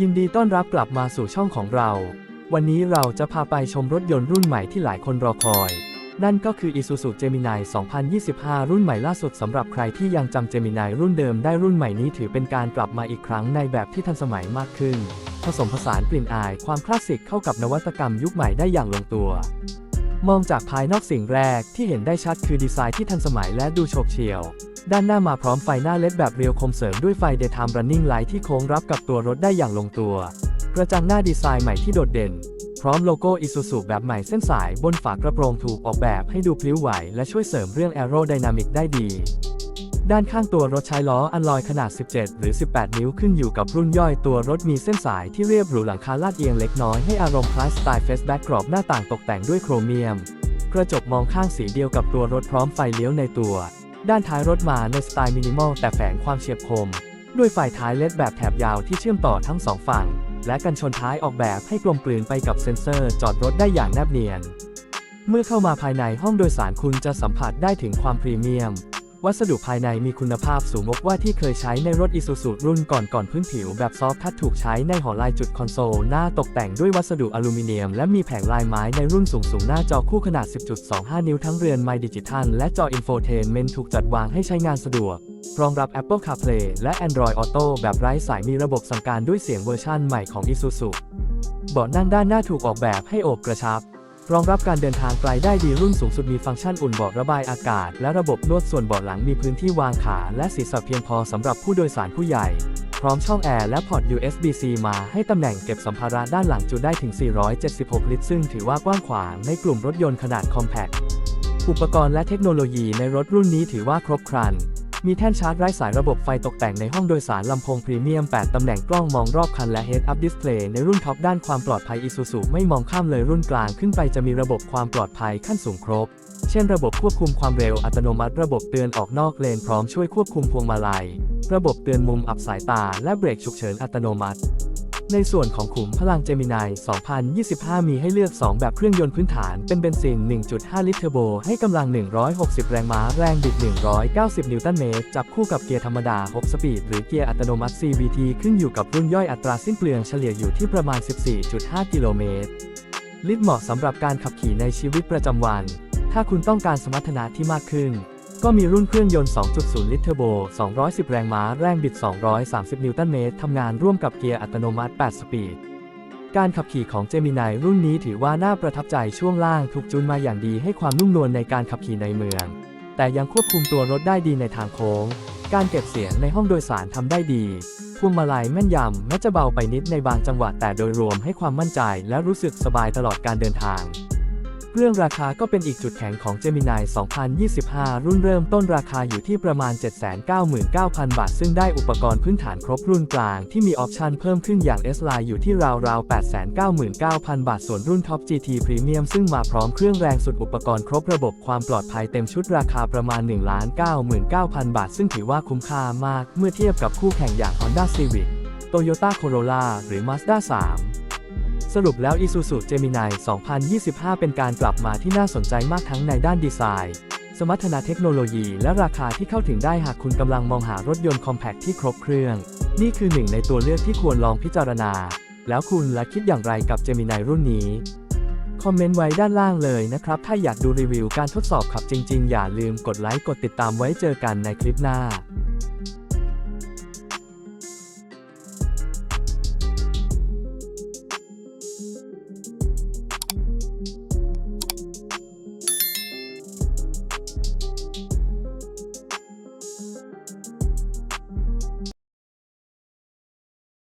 ยินดีต้อนรับกลับมาสู่ช่องของเรา วันนี้เราจะพาไปชมรถยนต์รุ่นใหม่ที่หลายคนรอคอย นั่นก็คือ Isuzu Gemini 2025 รุ่นใหม่ล่าสุดสำหรับใครที่ยังจำ Gemini รุ่นเดิมได้รุ่นใหม่นี้ถือเป็นการกลับมาอีกครั้งในแบบที่ทันสมัยมากขึ้น ผสมผสานกลิ่นอายความคลาสสิกเข้ากับนวัตกรรมยุคใหม่ได้อย่างลงตัว มองจากภายนอกสิ่งแรกที่เห็นได้ชัดคือดีไซน์ที่ทันสมัยและดูโฉบเฉี่ยว ด้านหน้ามาพร้อมไฟหน้าเลดแบบเรียวคมเสริมด้วยไฟ Daytime Running Light ที่โค้งรับกับตัวรถได้อย่างลงตัว กระจังหน้าดีไซน์ใหม่ที่โดดเด่น พร้อมโลโก้ Isuzu แบบใหม่เส้นสายบนฝากระโปรงถูกออกแบบให้ดูพลิ้วไหว และช่วยเสริมเรื่อง Aerodynamic ได้ดีด้านข้างตัวรถใช้ล้ออันลอยขนาด 17 หรือ 18 นิ้วขึ้นอยู่กับรุ่นย่อยตัวรถมีเส้นสายที่เรียบหรูหลังคาลาดเอียงเล็กน้อยให้อารมณ์คลายสไตล์เฟสแบ็กกรอบหน้าต่างตกแต่งด้วยโครเมียม กระจกมองข้างสีเดียวกับตัวรถพร้อมไฟเลี้ยวในตัว ด้านท้ายรถมาในสไตล์มินิมอลแต่แฝงความเฉียบคม ด้วยฝ่ายท้ายเลดแบบแถบยาวที่เชื่อมต่อทั้งสองฝั่ง และกันชนท้ายออกแบบให้กลมกลืนไปกับเซ็นเซอร์จอดรถได้อย่างแนบเนียน เมื่อเข้ามาภายในห้องโดยสารคุณจะสัมผัสได้ถึงความพรีเมียม วัสดุภายในมีคุณภาพสูงกว่าที่เคยใช้ในรถ Isuzu รุ่นก่อนก่อนพื้นผิวแบบซอฟทัชถูกใช้ในหอลายจุดคอนโซล หน้าตกแต่งด้วยวัสดุอลูมิเนียม และมีแผงลายไม้ในรุ่นสูงสูงหน้าจอคู่ขนาด 10.25 นิ้วทั้งเรือนไมดิจิทัลและจออินโฟเทนเมนถูกจัดวางให้ใช้งานสะดวกรองรับ Apple CarPlay และ Android Auto แบบไร้สายมีระบบสั่งการด้วยเสียงเวอร์ชั่นใหม่ของ Isuzu เบาะนั่งด้านหน้าถูกออกแบบให้โอบกระชับ รองรับการเดินทางไกลได้ดีรุ่นสูงสุดมีฟังก์ชันอุ่นเบาะระบายอากาศ และระบบนวดส่วนเบาะหลังมีพื้นที่วางขา และศีรษะเพียงพอสำหรับผู้โดยสารผู้ใหญ่ พร้อมช่องแอร์และพอร์ต USB-C มาให้ตำแหน่งเก็บสัมภาระด้านหลังจุได้ถึง 476 ลิตร ซึ่งถือว่ากว้างขวางในกลุ่มรถยนต์ขนาดคอมแพคอุปกรณ์และเทคโนโลยีในรถรุ่นนี้ถือว่าครบครัน มีแท่นชาร์จไร้สายระบบไฟตกแต่งในห้องโดยสารลำโพงพรีเมียม 8 ตำแหน่งกล้องมองรอบคันและ Head Up Display ในรุ่นท็อปด้านความปลอดภัย Isuzu ไม่มองข้ามเลยรุ่นกลางขึ้นไปจะมีระบบความปลอดภัยขั้นสูงครบ เช่นระบบควบคุมความเร็วอัตโนมัติระบบเตือนออกนอกเลนพร้อมช่วยควบคุมพวงมาลัย ระบบเตือนมุมอับสายตาและเบรกฉุกเฉินอัตโนมัติ ในส่วนของขุมพลัง Gemini 2025 มีให้เลือก 2 แบบเครื่องยนต์พื้นฐาน เป็นเบนซิน 1.5 ลิตรเทอร์โบ ให้กำลัง 160 แรงม้า แรงบิด 190 นิวตันเมตร จับคู่กับเกียร์ธรรมดา 6 สปีด หรือเกียร์อัตโนมัติ CVT ขึ้นอยู่กับรุ่นย่อยอัตราสิ้นเปลืองเฉลี่ยอยู่ที่ประมาณ 14.5 กิโลเมตร ลิตรเหมาะสำหรับการขับขี่ในชีวิตประจำวัน ถ้าคุณต้องการสมรรถนะที่มากขึ้น ก็มีรุ่นเครื่องยนต์ 2.0 ลิตรเทอร์โบ 210 แรงม้า แรงบิด 230 นิวตันเมตร ทำงานร่วมกับเกียร์อัตโนมัติ 8 สปีด การขับขี่ของ Gemini รุ่นนี้ถือว่าน่าประทับใจช่วงล่างถูกจูนมาอย่างดีให้ความนุ่มนวลในการขับขี่ในเมือง แต่ยังควบคุมตัวรถได้ดีในทางโค้ง การเก็บเสียงในห้องโดยสารทำได้ดี พวงมาลัยแม่นยำแม้จะเบาไปนิดในบางจังหวะแต่โดยรวมให้ความมั่นใจและรู้สึกสบายตลอดการเดินทาง เรื่องราคาก็เป็นอีกจุดแข็งของ Gemini 2025 รุ่นเริ่มต้นราคาอยู่ที่ประมาณ 799,000 บาท ซึ่งได้อุปกรณ์พื้นฐานครบรุ่นกลางที่มีออปชันเพิ่มขึ้นอย่าง S-Line อยู่ที่ราวๆ 899,000 บาท ส่วนรุ่น Top GT Premium ซึ่งมาพร้อมเครื่องแรงสุดอุปกรณ์ครบระบบความปลอดภัยเต็มชุดราคาประมาณ 1,99,000 บาท ซึ่งถือว่าคุ้มค่ามาก เมื่อเทียบกับคู่แข่งอย่าง Honda Civic Toyota Corolla หรือ Mazda 3 สรุปแล้ว Isuzu Gemini 2025 เป็นการกลับมาที่น่าสนใจมากทั้งในด้านดีไซน์ สมรรถนะเทคโนโลยีและราคาที่เข้าถึงได้หากคุณกำลังมองหารถยนต์คอมแพคที่ครบเครื่อง นี่คือหนึ่งในตัวเลือกที่ควรลองพิจารณา แล้วคุณละคิดอย่างไรกับ Gemini รุ่นนี้ คอมเมนต์ไว้ด้านล่างเลยนะครับ ถ้าอยากดูรีวิวการทดสอบขับจริง ๆ อย่าลืมกดไลค์กดติดตามไว้เจอกันในคลิปหน้า